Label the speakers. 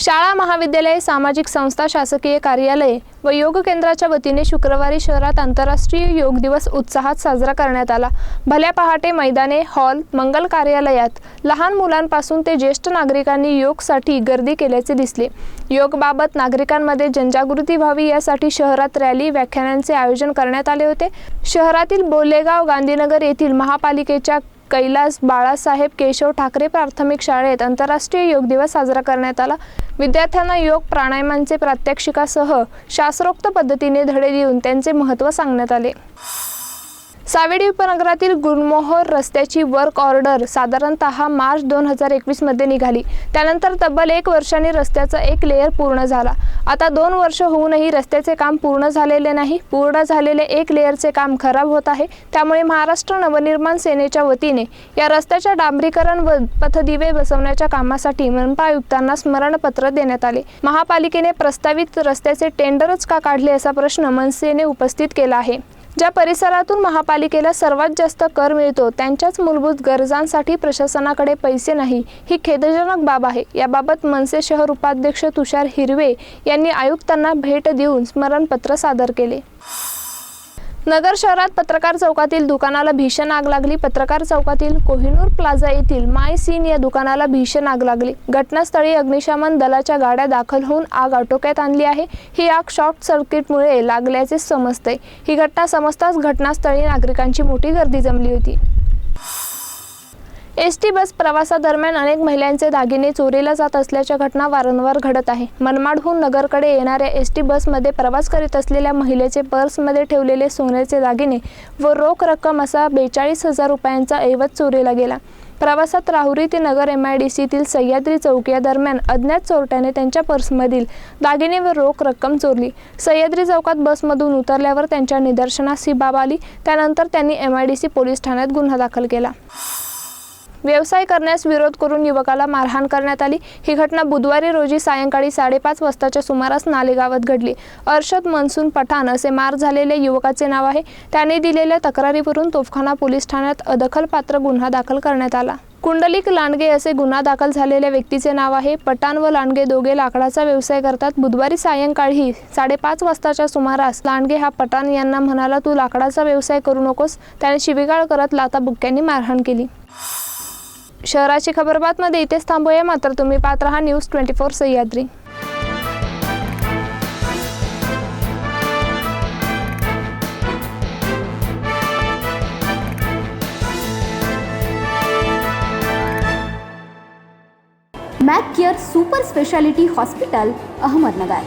Speaker 1: शाळा महाविद्यालये सामाजिक संस्था शासकीय कार्यालये व योग केंद्राच्या वतीने शुक्रवारी शहरात आंतरराष्ट्रीय योग दिवस उत्साहात साजरा करण्यात आला. भल्या पहाटे मैदाने हॉल मंगल कार्यालयात लहान मुलांपासून ते ज्येष्ठ नागरिकांनी योगसाठी गर्दी केल्याचे दिसले. योगबाबत नागरिकांमध्ये जनजागृती व्हावी यासाठी शहरात रॅली व्याख्यानांचे आयोजन करण्यात आले होते. शहरातील बोलेगाव गांधीनगर येथील महापालिकेच्या कैलास बाळासाहेब केशव ठाकरे प्राथमिक शाळेत आंतरराष्ट्रीय योग दिवस साजरा करण्यात आला. विद्यार्थ्यांना योग प्राणायामांचे प्रात्यक्षिकासह शास्त्रोक्त पद्धतीने धडे देऊन त्यांचे महत्त्व सांगण्यात आले. सावेडी उपनगरातील गुलमोहर रस्त्याची वर्क ऑर्डर साधारणतः मार्च दोन हजार एकवीसमध्ये निघाली. त्यानंतर तब्बल एक वर्षाने रस्त्याचा एक लेअर पूर्ण झाला. आता दोन वर्ष होऊनही रस्त्याचे काम पूर्ण झालेले नाही. पूर्ण झालेले एक लेअरचे काम खराब होत आहे. त्यामुळे महाराष्ट्र नवनिर्माण सेनेच्या वतीने या रस्त्याच्या डांबरीकरण व पथदिवे बसवण्याच्या कामासाठी मनपा आयुक्तांना स्मरणपत्र देण्यात आले. महापालिकेने प्रस्तावित रस्त्याचे टेंडरच का काढले असा प्रश्न मनसेने उपस्थित केला आहे. ज्या परिसरातून महापालिकेला सर्वात जास्त कर मिळतो त्यांच्याच मूलभूत गरजांसाठी प्रशासनाकडे पैसे नाही ही खेदजनक बाब आहे. याबाबत मनसे शहर उपाध्यक्ष तुषार हिरवे यांनी आयुक्तांना भेट देऊन स्मरणपत्र सादर केले. नगर शहरात पत्रकार चौकातील दुकानाला भीषण आग लागली. पत्रकार चौकातील कोहिनूर प्लाझा येथील माय सीन या दुकानाला भीषण आग लागली. घटनास्थळी अग्निशमन दलाच्या गाड्या दाखल होऊन आग आटोक्यात आणली आहे. ही आग शॉर्ट सर्किटमुळे लागल्याचे समजते. ही घटना समजताच घटनास्थळी नागरिकांची मोठी गर्दी जमली होती. एस टी बस प्रवासादरम्यान अनेक महिलांचे दागिने चोरीला जात असल्याच्या घटना वारंवार घडत आहे. मनमाडहून नगरकडे येणाऱ्या एस टी बसमध्ये प्रवास करीत असलेल्या महिलेचे पर्समध्ये ठेवलेले सोन्याचे दागिने व रोख रक्कम असा बेचाळीस हजार रुपयांचा ऐवज चोरीला गेला. प्रवासात राहुरी ते नगर एम आय डी सीतील सह्याद्री चौकिया दरम्यान अज्ञात चोरट्याने त्यांच्या पर्समधील दागिने व रोख रक्कम चोरली. सह्याद्री चौकात बसमधून उतरल्यावर त्यांच्या निदर्शनास ही बाब आली. त्यानंतर त्यांनी M I D C police ठाण्यात गुन्हा दाखल केला. व्यवसाय करण्यास विरोध करून युवकाला मारहाण करण्यात आली. ही घटना बुधवारी रोजी सायंकाळी साडेपाच वाजताच्या सुमारास नालेगावात घडली. अर्षद मनसून पठाण असे मार झालेल्या युवकाचे नाव आहे. त्याने दिलेल्या तक्रारीवरून तोफखाना पोलीस ठाण्यात अदखलपात्र गुन्हा दाखल करण्यात आला. कुंडलिक लांडगे असे गुन्हा दाखल झालेल्या व्यक्तीचे नाव आहे. पठाण व लांडगे दोघे लाकडाचा व्यवसाय करतात. बुधवारी सायंकाळी साडेपाच वाजताच्या सुमारास लांडगे हा पठाण यांना म्हणाला तू लाकडाचा व्यवसाय करू नकोस. त्याने शिवीगाळ करत लाता बुक्क्यांनी मारहाण केली. शहराची खबरबातमध्ये इथेच थांबूया. मात्र तुम्ही पाहत रहा news twenty four Sahyadri.
Speaker 2: Mac care super speciality hospital Ahmednagar.